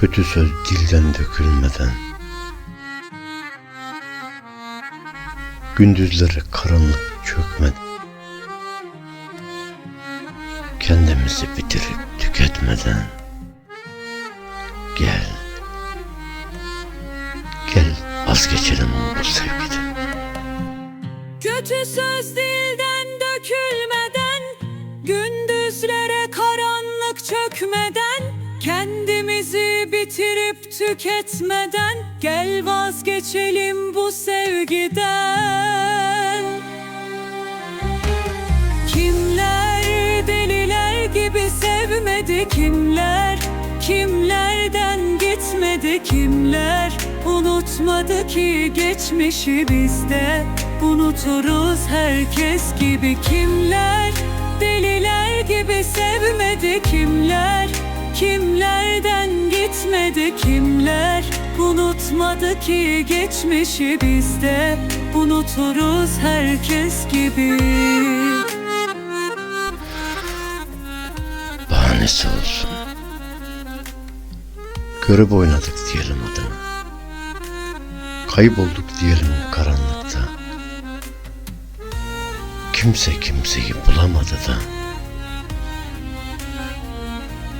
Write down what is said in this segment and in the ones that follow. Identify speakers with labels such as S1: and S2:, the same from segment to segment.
S1: Kötü söz dilden dökülmeden. Gündüzlere karanlık çökmeden. Kendimizi bitirip tüketmeden. Gel. Gel vazgeçelim bu sevgiden.
S2: Kötü söz dilden dökülmeden Gündüzlere karanlık çökmeden Kendimizi bitirip tüketmeden Gel vazgeçelim bu sevgiden. Kimler deliler gibi sevmedi kimler? Kimlerden gitmedi kimler? Unutmadı ki geçmişi bizde. Unuturuz herkes gibi kimler? Deliler gibi sevmedi kimler? Kimlerden gitmedi kimler Unutmadı ki geçmişi bizde. Unuturuz herkes gibi.
S1: Bahanesi olsun Görüp oynadık diyelim adını Kaybolduk diyelim karanlıkta. Kimse kimseyi bulamadı da.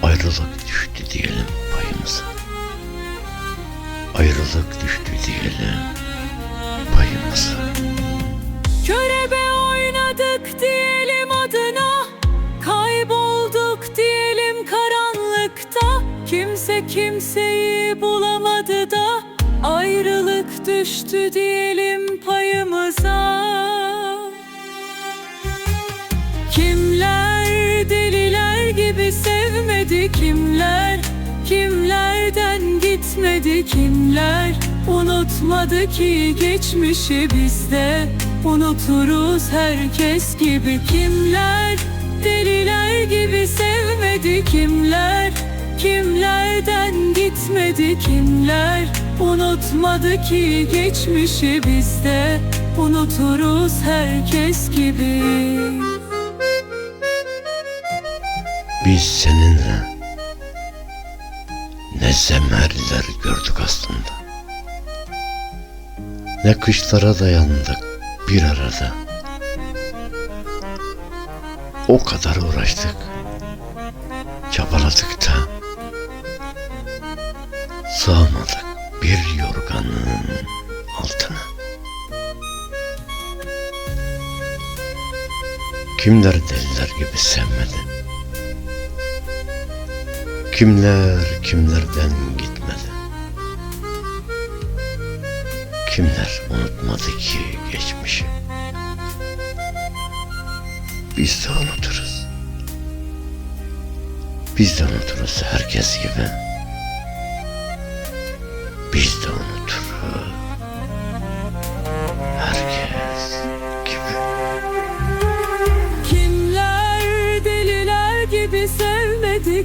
S1: Ayrılık düştü diyelim payımıza Ayrılık düştü diyelim. Payımıza
S2: Körebe oynadık diyelim adına. Kaybolduk diyelim karanlıkta. Kimse kimseyi bulamadı da. Ayrılık düştü diyelim payımıza. Kimler deliler gibi sevmedi kimler Kimlerden gitmedi kimler? Unutmadı ki geçmişi bizde. Unuturuz herkes gibi kimler? Deliler gibi sevmedi kimler? Kimlerden gitmedi kimler? Unutmadı ki geçmişi bizde. Unuturuz herkes gibi.
S1: Biz seninle ne semerler gördük aslında. Ne kışlara dayandık bir arada. O kadar uğraştık. Çabaladık da sığamadık bir yorganın altına. Kimler deliler gibi sevmedi. Kimler kimlerden gitmedi. Kimler unutmadı ki geçmişi. Biz de unuturuz. Biz de unuturuz herkes gibi. Biz de unuturuz.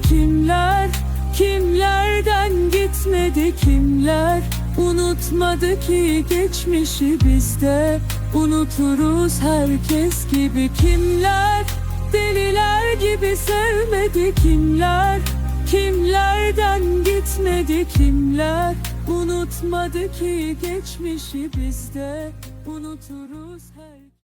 S2: Kimler Kimlerden gitmedi kimler? Unutmadı ki geçmişi bizde. Unuturuz herkes gibi. Kimler Deliler gibi sevmedi kimler? Kimlerden gitmedi kimler? Unutmadı ki geçmişi bizde. Unuturuz her